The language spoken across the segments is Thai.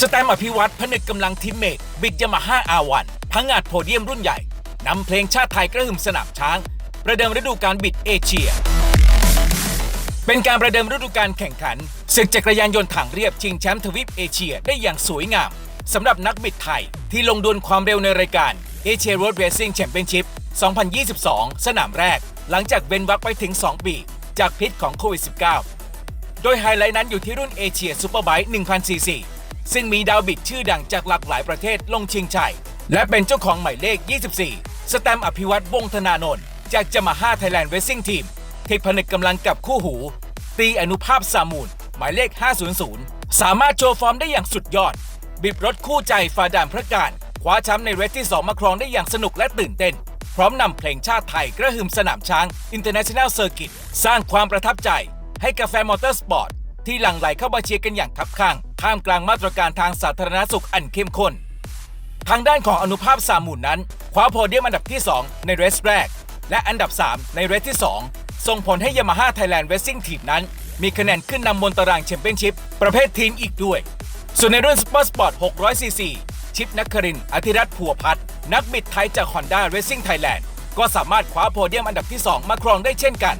สแตมอภิวัตรผนึกกำลังทีมเมทบิดยามาฮ่าอาวันพังงาดโพเดียมรุ่นใหญ่นำเพลงชาติไทยกระหึ่มสนามช้าง ประเดิมฤดูการบิดเอเชีย เป็นการประเดิมฤดูกาลแข่งขันศึกจักรยานยนต์ถังเรียบชิงแชมป์ทวีปเอเชียได้อย่างสวยงามสำหรับนักบิดไทยที่ลงดวลความเร็วในรายการเอเชียโรดเรซิ่งแชมเปี้ยนชิพ2022 สนามแรก หลังจากเว้นวักไปถึง 2 ปี จากพิษของโควิด -19 โดยไฮไลท์นั้นอยู่ที่รุ่นเอเชียซูเปอร์ไบค์1,000ซีซี ซึ่งมีดาวบิดชื่อดังจากหลากหลายประเทศลงชิงชัย และเป็นเจ้าของหมายเลข 24 สแตมอภิวัตรวงศ์ธนานนท์จากจมาฮ่าไทยแลนด์เรซิ่งทีมที่ผนึกกำลังกับคู่หู ตีอนุภาพสามูล หมายเลข 500 สามารถโชว์ฟอร์มได้อย่างสุดยอด บิบรถคู่ใจฝ่าดานพระการคว้าแชมป์ในเรสที่ 2 มาครองได้อย่างสนุกและตื่นเต้น พร้อมนำเพลงชาติไทยกระหึ่มสนามช้าง International Circuit สร้างความประทับใจ ให้กับแฟมอเตอร์สปอร์ตที่หลั่งไหลเข้ามาเชียร์กันอย่างคับข้าง ท่ามกลางมาตรการทางสาธารณสุขอันเข้มข้น ทางด้านของอนุภาพสามหมุนนั้นคว้าโพเดียมอันดับที่ 2 ในเรสแรก และอันดับ 3 ในเรสที่ 2 ส่งผลให้ยามาฮ่าไทยแลนด์เรสซิ่งทีมนั้น มีคะแนนขึ้นนำบนตารางแชมเปี้ยนชิพประเภททีมอีกด้วย ส่วนในรุ่นสปอร์ตสปอร์ต600ซีซีชิปนักครินอธิรัตน์ผัวพัฒนักบิดไทยจาก Honda Racing Thailand ก็สามารถคว้าโพเดียมอันดับที่ 2 มาครองได้เช่นกัน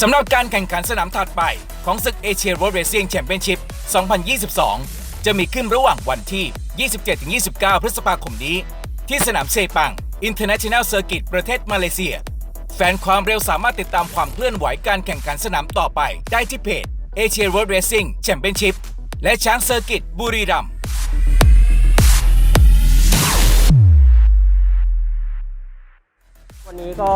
สำหรับการแข่งขันสนามถัดไปของศึกเอเชียโรดเรซิ่งแชมเปี้ยนชิพ 2022 จะมีขึ้นระหว่างวันที่ 27-29 พฤษภาคมนี้ ที่สนามเซปัง International Circuit ประเทศมาเลเซีย แฟนความเร็วสามารถติดตามความเคลื่อนไหวการแข่งขันสนามต่อไปได้ที่เพจ Asia Road Racing Championship และช้างเซอร์กิตบุรีรัมย์วันนี้ก็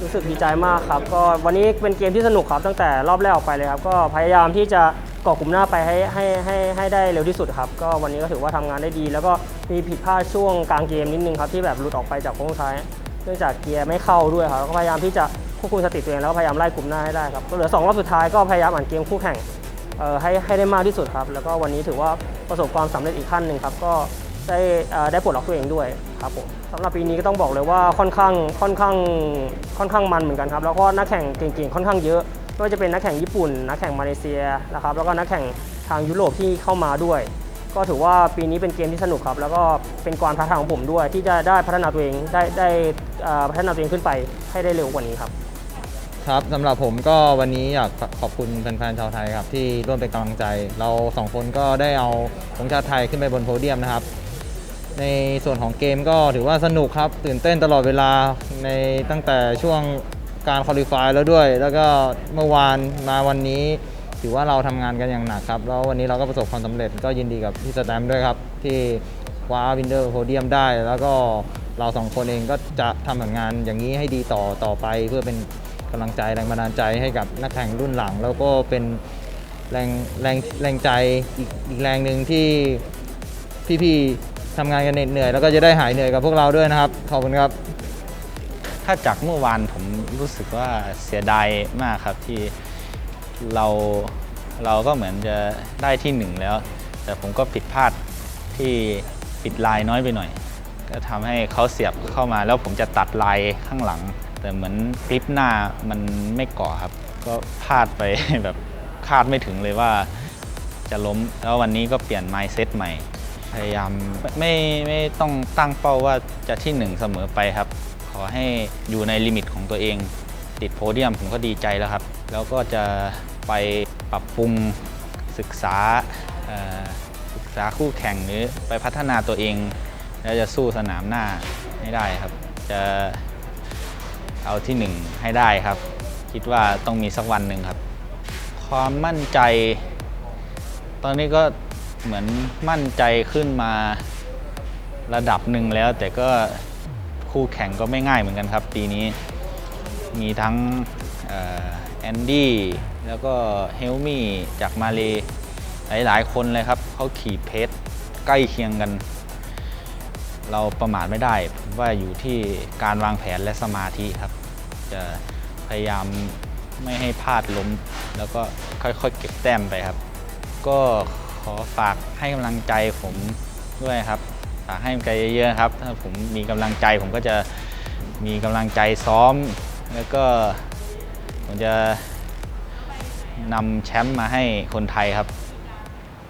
รู้สึกดีใจมากครับ ก็วันนี้เป็นเกมที่สนุกครับตั้งแต่รอบแรกออกไปเลยครับ ก็พยายามที่จะ เกาะกลุ่มหน้าไปให้ให้ให้ให้ได้เร็วที่สุดครับ ก็วันนี้ก็ถือว่าทำงานได้ดี แล้วก็มีผิดพลาดช่วงกลางเกมนิดนึงครับที่แบบหลุดออกไปจากโค้งท้าย เนื่องจากเกียร์ไม่เข้าด้วยครับแล้วก็พยายามที่จะควบคุมสติตัวเองแล้วก็พยายามไล่กลุ่มหน้าให้ได้ครับก็เหลือสองรอบสุดท้ายก็พยายามอ่านเกมคู่แข่งให้ให้ได้มากที่สุดครับ แล้วก็วันนี้ถือว่าประสบความสำเร็จอีกขั้นหนึ่งครับก็ได้ได้ปลดล็อกตัวเองด้วยครับผมสำหรับปีนี้ก็ต้องบอกเลยว่าค่อนข้างค่อนข้างค่อนข้างมันเหมือนกันครับ แล้วก็นักแข่งเก่งๆค่อนข้างเยอะ ไม่ว่าจะเป็นนักแข่งญี่ปุ่น นักแข่งมาเลเซียนะครับแล้วก็นักแข่งทางยุโรปที่เข้ามาด้วย ก็ถือว่าปีนี้เป็นเกมที่สนุกครับ แล้วก็เป็นความท้าทายของผมด้วย ที่จะได้พัฒนาตัวเองได้ได้พัฒนาตัวเองขึ้นไปให้ได้เร็วกว่านี้ครับครับสำหรับผมก็วันนี้อยากขอบคุณแฟนๆชาวไทยครับ ที่ร่วมเป็นกำลังใจ เราสองคนก็ได้เอาธงชาติไทยขึ้นไปบนโพเดียมนะครับ ในส่วนของเกมก็ถือว่าสนุกครับ ตื่นเต้นตลอดเวลาในตั้งแต่ช่วง การคอลิฟายแล้วด้วย แล้วก็เมื่อวานมาวันนี้ถือว่าเราทำงานกันอย่างหนักครับ แล้ววันนี้เราก็ประสบความสำเร็จก็ยินดีกับพี่สแตมด้วยครับ ที่คว้าวินเดอร์โพเดียมได้ แล้วก็เราสองคนเองก็จะทำผลงานอย่างนี้ให้ดีต่อต่อไป เพื่อเป็นกำลังใจแรงบันดาลใจให้กับนักแข่งรุ่นหลัง แล้วก็เป็นแรงแรงแรงใจอีกอีกแรงหนึ่งที่พี่ๆทำงานกันเหน็ดเหนื่อย แล้วก็จะได้หายเหนื่อยกับพวกเราด้วยนะครับขอบคุณครับ ถ้าจากเมื่อวานผมรู้สึกว่าเสียดายมากครับที่เราเราก็เหมือนจะได้ที่หนึ่งแล้ว แต่ผมก็ผิดพลาดที่ปิดลายน้อยไปหน่อย ก็ทำให้เขาเสียบเข้ามาแล้วผมจะตัดลายข้างหลัง แต่เหมือนกริปหน้ามันไม่เกาะครับ ก็พลาดไปแบบคาดไม่ถึงเลยว่าจะล้ม แล้ววันนี้ก็เปลี่ยน mindset ใหม่ พยายามไม่ไม่ต้องตั้งเป้าว่าจะที่หนึ่งเสมอไปครับ ขอให้อยู่ในลิมิตของตัวเอง ติดโพเดียมผมก็ดีใจแล้วครับ แล้วก็จะไปปรับปรุงศึกษาศึกษาคู่แข่งหรือไปพัฒนาตัวเอง แล้วจะสู้สนามหน้าให้ได้ครับ จะเอาที่หนึ่งให้ได้ครับ คิดว่าต้องมีสักวันหนึ่งครับ ความมั่นใจ ตอนนี้ก็เหมือนมั่นใจขึ้นมาระดับหนึ่งแล้วแต่ก็ คู่แข่งก็ไม่ง่ายเหมือนกันครับ ปีนี้มีทั้งแอนดี้ แล้วก็เฮลมี่จากมาเลหลาย ๆ คนเลยครับเขาขี่เพจใกล้เคียงกัน เราประมาทไม่ได้ผมว่าอยู่ที่การวางแผนและสมาธิครับ จะพยายามไม่ให้พลาดล้ม แล้วก็ค่อย ๆ เก็บแต้มไปครับ ก็ขอฝากให้กำลังใจผมด้วยครับ ฝากให้กำลังใจเยอะๆครับ ถ้าผมมีกำลังใจผมก็จะมีกำลังใจซ้อม แล้วก็ผมจะนำแชมป์มาให้คนไทยครับ